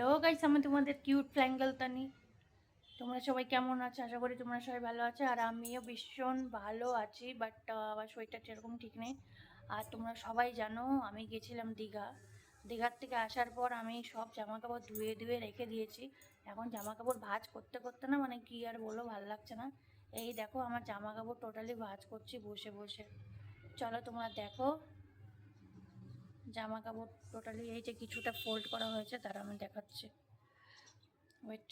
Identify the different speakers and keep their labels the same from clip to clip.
Speaker 1: Hello guys আমি তোমাদের cute ফ্ল্যাঙ্গেল তানি। তোমরা সবাই কেমন আছো? আশা করি তোমরা সবাই ভালো আছো। আর আমিও ভীষণ ভালো আছি বাট আমার শরীরটা সেরকম ঠিক নেই। আর তোমরা সবাই জানো, আমি গেছিলাম দীঘা। দীঘার থেকে আসার পর আমি সব জামা কাপড় ধুয়ে ধুয়ে রেখে দিয়েছি। এখন জামা কাপড় ভাঁজ করতে করতে না মানে কি আর বলো ভালো লাগছে না। এই দেখো, আমার জামা কাপড় টোটালি ভাজ করছি, বসে বসে। চলো তোমরা দেখো জামা কাপড় টোটালি এই যে কিছুটা ফোল্ড করা হয়েছে, তারা আমি দেখাচ্ছি। ওয়েট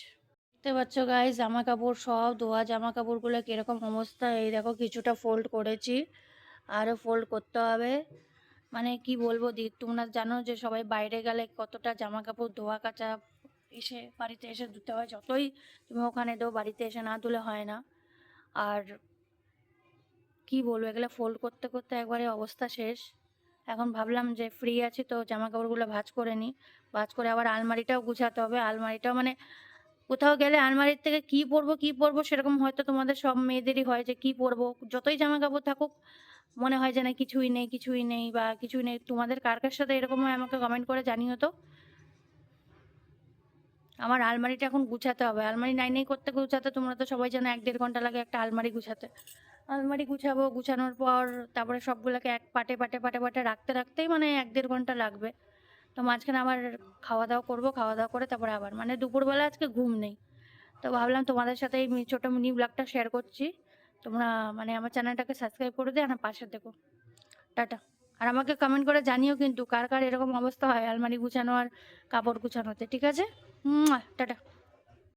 Speaker 1: দেখতে পাচ্ছ গাইজ জামা কাপড় সব ধোয়া জামা কাপড়গুলো কীরকম অবস্থা? এই দেখো কিছুটা ফোল্ড করেছি আরও ফোল্ড করতে হবে। মানে কি বলব, দি, তোমরা জানো যে সবাই বাইরে গেলে কতটা জামা কাপড় ধোয়া কাচা এসে বাড়িতে এসে ধুতে হয়, যতই তুমি ওখানে দো বাড়িতে এসে না ধুলে হয় না। আর কি বলব, এগুলো ফোল্ড করতে করতে একবারে অবস্থা শেষ। এখন ভাবলাম যে ফ্রি আছি তো জামা কাপড়গুলো ভাঁজ করে নিই। ভাঁজ করে আবার আলমারিটাও গুছাতে হবে। আলমারিটাও মানে কোথাও গেলে আলমারির থেকে কি পরবো কি পরবো সেরকম হয়তো তোমাদের সব মেয়েদেরই হয় যে কি পরবো। যতই জামা কাপড় থাকুক, মনে হয় যে না কিছুই নেই কিছুই নেই বা কিছুই নেই। তোমাদের কার কার সাথে এরকম হয় আমাকে কমেন্ট করে জানিও তো। আমার আলমারিটা এখন গুছাতে হবে। আলমারি নাই নাই করতে গুছাতে তোমরা তো সবাই জানো এক দেড় ঘণ্টা লাগে একটা আলমারি গুছাতে। আলমারি গুছাবো, গুছানোর পর তারপরে সবগুলোকে এক পাটে পাটে পাটে পাটে রাখতে, রাখতেই মানে এক দেড় ঘণ্টা লাগবে। তো মাঝখানে আবার খাওয়া দাওয়া করব খাওয়া দাওয়া করে তারপরে আবার। মানে দুপুরবেলা আজকে ঘুম নেই। তো ভাবলাম তোমাদের সাথে এই ছোটো মিনি ব্লগটা শেয়ার করছি। তোমরা মানে আমার চ্যানেলটাকে সাবস্ক্রাইব করে দিয়ে আমার পাশে দেখো টাটা। আর আমাকে কমেন্ট করে জানিও কিন্তু কার কার এরকম অবস্থা হয় আলমারি গুছানো আর কাপড় গুছানোতে, ঠিক আছে? টাটা।